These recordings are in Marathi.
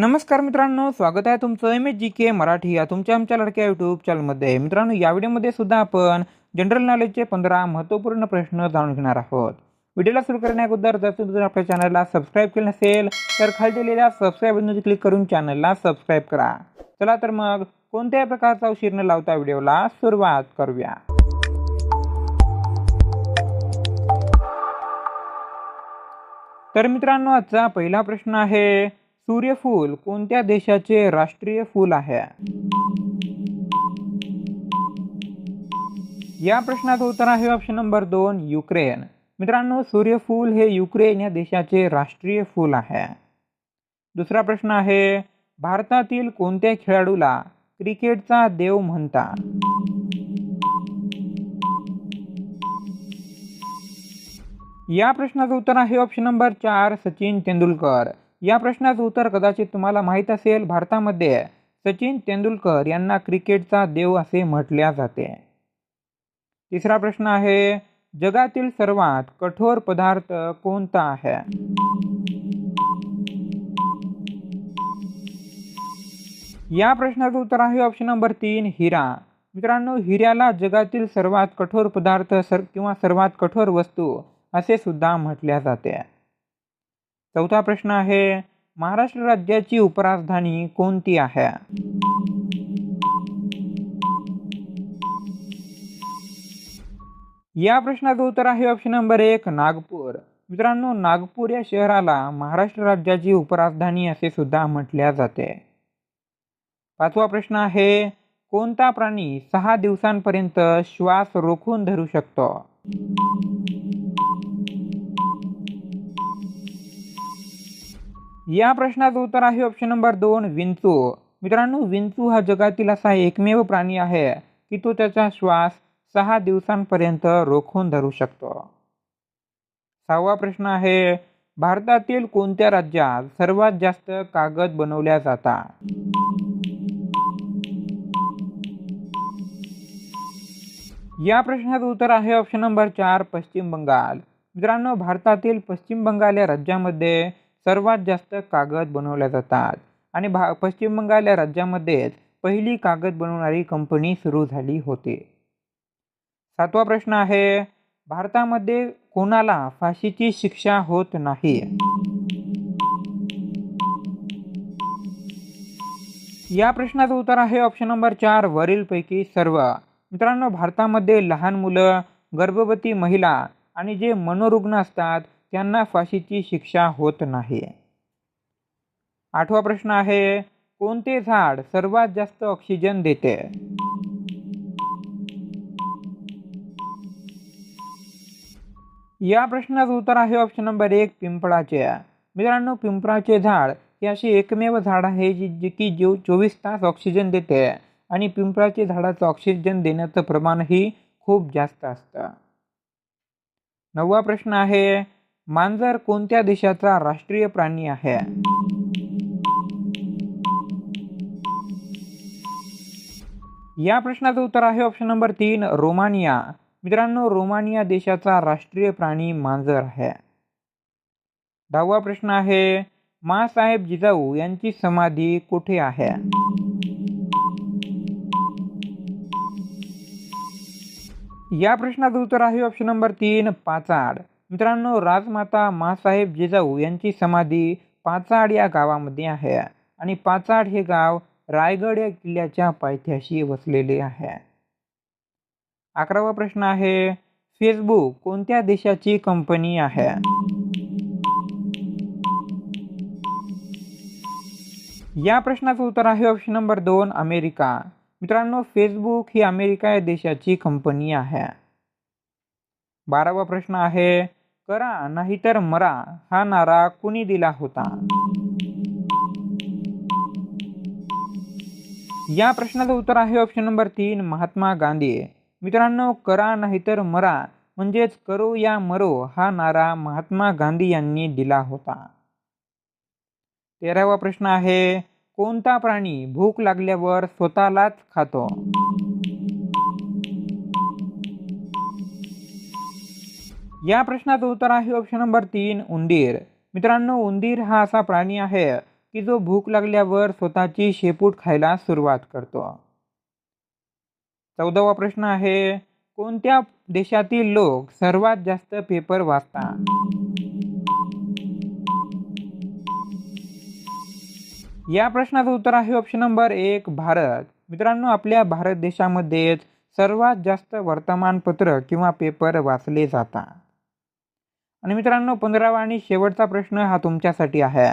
नमस्कार मित्रांनो स्वागत आहे तुमचं M H G K Marathi या तुमच्या आमच्या लडक्या यूट्यूब चॅनलमध्ये मित्रांनो या व्हिडिओमध्ये सुद्धा आपण जनरल नॉलेजचे पंधरा महत्त्वपूर्ण प्रश्न जाणून घेणार आहोत. व्हिडिओला सुरू करण्याअगोदर जर तुम्ही जर आपल्या चॅनलला सबस्क्राईब केलं नसेल तर खाली दिलेल्या सबस्क्राईब बटनवर क्लिक करून चॅनलला सबस्क्राईब करा. चला तर मग कोणत्याही प्रकारचा उशीर न लावता व्हिडिओला सुरुवात करूया. तर मित्रांनो आजचा पहिला प्रश्न आहे सूर्यफूल कोणत्या देशाचे राष्ट्रीय फूल आहे? या प्रश्नाचं उत्तर आहे ऑप्शन नंबर दोन युक्रेन. मित्रांनो सूर्यफूल हे युक्रेन या देशाचे राष्ट्रीय फूल आहे. दुसरा प्रश्न आहे भारतातील कोणत्या खेळाडूला क्रिकेटचा देव म्हणतात? या प्रश्नाचं उत्तर आहे ऑप्शन नंबर चार सचिन तेंडुलकर. या प्रश्नाचं उत्तर कदाचित तुम्हाला माहीत असेल भारतामध्ये सचिन तेंडुलकर यांना क्रिकेटचा देव असे म्हटल्या जाते. तिसरा प्रश्न आहे जगातील सर्वात कठोर पदार्थ कोणता आहे? या प्रश्नाचं उत्तर आहे ऑप्शन नंबर तीन हिरा. मित्रांनो हिऱ्याला जगातील सर्वात कठोर पदार्थ सर किंवा सर्वात कठोर वस्तू असे सुद्धा म्हटल्या जाते. चौथा प्रश्न आहे महाराष्ट्र राज्याची उपराजधानी कोणती आहे? या प्रश्नाचं उत्तर आहे ऑप्शन नंबर एक नागपूर. मित्रांनो नागपूर या शहराला महाराष्ट्र राज्याची उपराजधानी असे सुद्धा म्हटल्या जाते. पाचवा प्रश्न आहे कोणता प्राणी सहा दिवसांपर्यंत श्वास रोखून धरू शकतो? या प्रश्नाचं उत्तर आहे ऑप्शन नंबर दोन विंचू. मित्रांनो विंचू हा जगातील असा एकमेव प्राणी आहे की तो त्याचा श्वास सहा दिवसांपर्यंत रोखून धरू शकतो. सहावा प्रश्न आहे भारतातील कोणत्या राज्यात सर्वात जास्त कागद बनवल्या जातात? या प्रश्नाचं उत्तर आहे ऑप्शन नंबर चार पश्चिम बंगाल. मित्रांनो भारतातील पश्चिम बंगाल या राज्यामध्ये सर्वात जास्त कागद बनवल्या जातात. आणि भा पश्चिम बंगाल या राज्यामध्येच पहिली कागद बनवणारी कंपनी सुरू झाली होती. सातवा प्रश्न आहे भारतामध्ये कोणाला फाशीची शिक्षा होत नाही? या प्रश्नाचं उत्तर आहे ऑप्शन नंबर चार वरीलपैकी सर्व. मित्रांनो भारतामध्ये लहान मुलं गर्भवती महिला आणि जे मनोरुग्ण असतात त्यांना फाशीची शिक्षा होत नाही. आठवा प्रश्न आहे कोणते झाड सर्वात जास्त ऑक्सिजन देते? या प्रश्नाचं उत्तर आहे ऑप्शन नंबर एक पिंपळाचे. मित्रांनो पिंपळाचे झाड हे असे एकमेव झाड आहे जी जे की जीव चोवीस तास ऑक्सिजन देते आणि पिंपळाचे झाडाचं ऑक्सिजन देण्याचं प्रमाणही खूप जास्त असतं. नववा प्रश्न आहे मांजर कोणत्या देशाचा राष्ट्रीय प्राणी आहे? या प्रश्नाचं उत्तर आहे ऑप्शन नंबर तीन रोमानिया. मित्रांनो रोमानिया देशाचा राष्ट्रीय प्राणी मांजर आहे. दहावा प्रश्न आहे मासाहेब जिजाऊ यांची समाधी कुठे आहे? या प्रश्नाचं उत्तर आहे ऑप्शन नंबर तीन पाचाड. मित्रांनो राजमाता मासाहेब जिजाऊ यांची समाधी पाचाड या गावामध्ये आहे आणि पाचाड हे गाव रायगड या किल्ल्याच्या पायथ्याशी वसलेले आहे. अकरावा प्रश्न आहे फेसबुक कोणत्या देशाची कंपनी आहे? या प्रश्नाचं उत्तर आहे ऑप्शन नंबर दोन अमेरिका. मित्रांनो फेसबुक ही अमेरिका या देशाची कंपनी आहे. बारावा प्रश्न आहे करा नाहीतर मरा हा नारा कुणी दिला होता? या प्रश्नाचं उत्तर आहे ऑप्शन नंबर तीन महात्मा गांधी. मित्रांनो करा नाहीतर मरा म्हणजेच करो या मरो हा नारा महात्मा गांधी यांनी दिला होता. तेरावा प्रश्न आहे कोणता प्राणी भूक लागल्यावर स्वतःलाच खातो? या प्रश्नाचं उत्तर आहे ऑप्शन नंबर तीन उंदीर. मित्रांनो उंदीर हा असा प्राणी आहे की जो भूक लागल्यावर स्वतःची शेपूट खायला सुरुवात करतो. चौदावा प्रश्न आहे कोणत्या देशातील लोक सर्वात जास्त पेपर वाचतात? या प्रश्नाचं उत्तर आहे ऑप्शन नंबर एक भारत. मित्रांनो आपल्या भारत देशामध्येच सर्वात जास्त वर्तमानपत्र किंवा पेपर वाचले जातात. आणि मित्रांनो पंधरावा आणि शेवटचा प्रश्न हा तुमच्यासाठी आहे.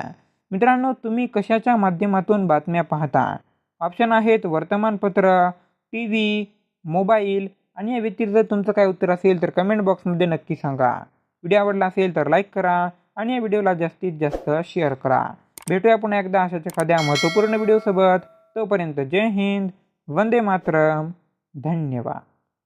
मित्रांनो तुम्ही कशाच्या माध्यमातून बातम्या पाहता? ऑप्शन आहेत वर्तमानपत्र टी व्ही मोबाईल आणि या व्यतिरिक्त तुमचं काय उत्तर असेल तर कमेंट बॉक्समध्ये नक्की सांगा. व्हिडिओ आवडला असेल तर लाईक करा आणि या व्हिडिओला जास्तीत जास्त शेअर करा. भेटूया पुन्हा एकदा अशाच एखाद्या महत्त्वपूर्ण व्हिडिओसोबत तोपर्यंत जय हिंद वंदे मातरम. धन्यवाद.